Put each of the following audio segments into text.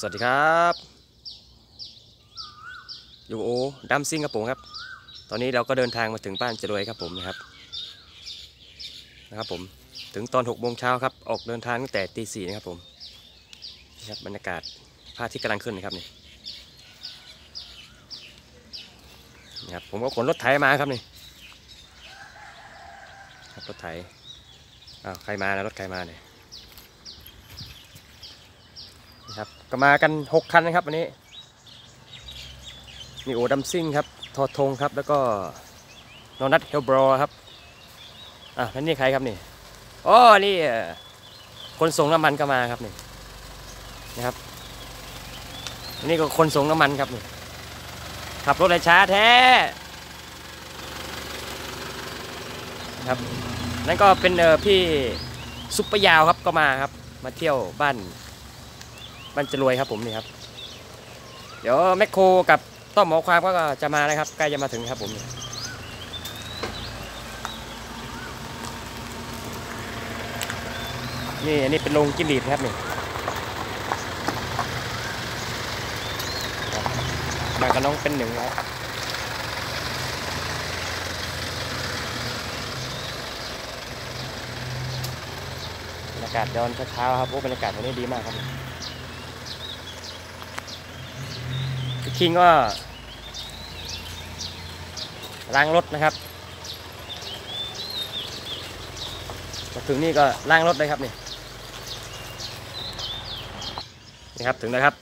สวัสดีครับ อยู่โอดัมซิงครับผมครับ ตอนนี้เราก็เดินทางมาถึงบ้านจรวยครับผมนะครับ นะครับผม ถึงตอน6โมงเช้าครับ ออกเดินทางตั้งแต่ตีสี่นะครับผมนะครับบรรยากาศพระอาทิตย์กำลังขึ้นนะครับนี่นะครับ ผมก็ขนรถไถมาครับนี่ครับรถไถอ้าวใครมานะรถใครมาเนี่ย นะครับก็มากัน 6 คันนะครับวันนี้ มีโอดัมซิงครับ ทอทงครับ แล้วก็นอนัทเฮลบรอครับ อะแล้วนี่ใครครับนี่อ๋อนี่คนส่งน้ำมันก็มาครับนี่นะครับนนี่ก็คนส่งน้ำมันครับนี่ขับรถอะไรช้าแท้นะครับนั่นก็เป็นเออพี่ซุปเปอร์ยาวครับก็มาครับ มาเที่ยวบ้าน บ้านจะรวยครับผมนี่ครับ เดี๋ยวแมคโครกับต้อมหมอความก็จะมานะครับ ใกล้จะมาถึงครับผมนี่อันนี้เป็นโรงจิ้งหรีดครับนี่ครับมากับน้องเป็นหนึ่งครับบรรยากาศย้อนเช้าๆครับโอ้บรรยากาศวันนี้ดีมากครับ พี่คิงก็ล้างรถนะครับมาถึงนี่ก็ล้างรถเลยครับนี่นี่ครับถึงแล้วครับ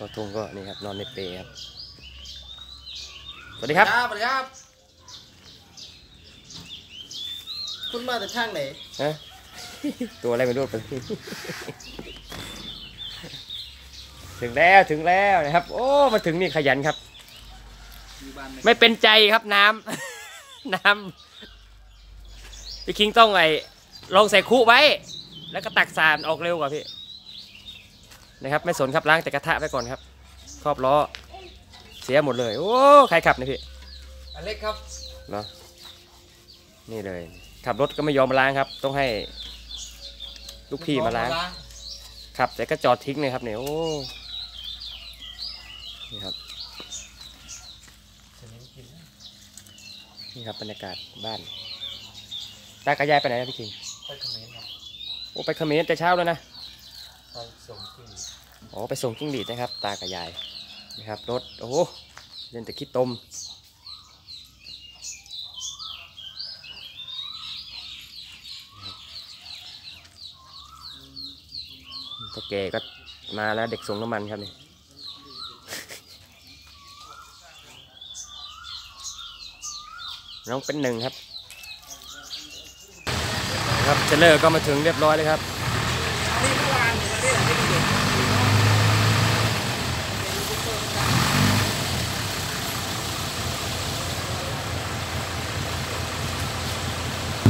รถทุงก็นี่ครับนอนในเปรย์ครับ สวัสดีครับ สวัสดีครับ คุณมาจากทางไหนฮะ ตัวอะไรไม่รู้เป็นถึงแล้วถึงแล้วนะครับ โอ้มาถึงนี่ขยันครับอยู่บ้านไหนไม่เป็นใจครับน้ำน้ำพี่คิงต้องไอลองใส่คุไว้ แล้วก็ตักสารออกเร็วกว่าพี่นะครับ ไม่สนครับล้างแต่กระทะไว้ก่อนครับ ครอบล้อเสียหมดเลย โอ้ใครขับเนี่ยพี่อเล็กครับเนาะนี่เลย ขับรถก็ไม่ยอมมาล้างครับ ต้องให้ ลูกพี่มาล้างครับ แต่ก็จอดทิ้งเลยครับเนี่ยโอ้นี่ครับนี่ครับบรรยากาศบ้านตากระยายไปไหนนะพี่คิงไปคอมเมนต์ครับโอ้ไปเขมรแต่เช้าแล้วนะไปส่งที่อ๋อไปส่งจิ้งหรีดนะครับ ตากระยายนะครับรถโอ้โหเล่นแต่ขี้ตม แก่ก็มาแล้วเด็กส่งน้ำมันครับนี่น้องเป็นหนึ่งครับ ครับเทเลอร์ก็มาถึงเรียบร้อยเลยครับ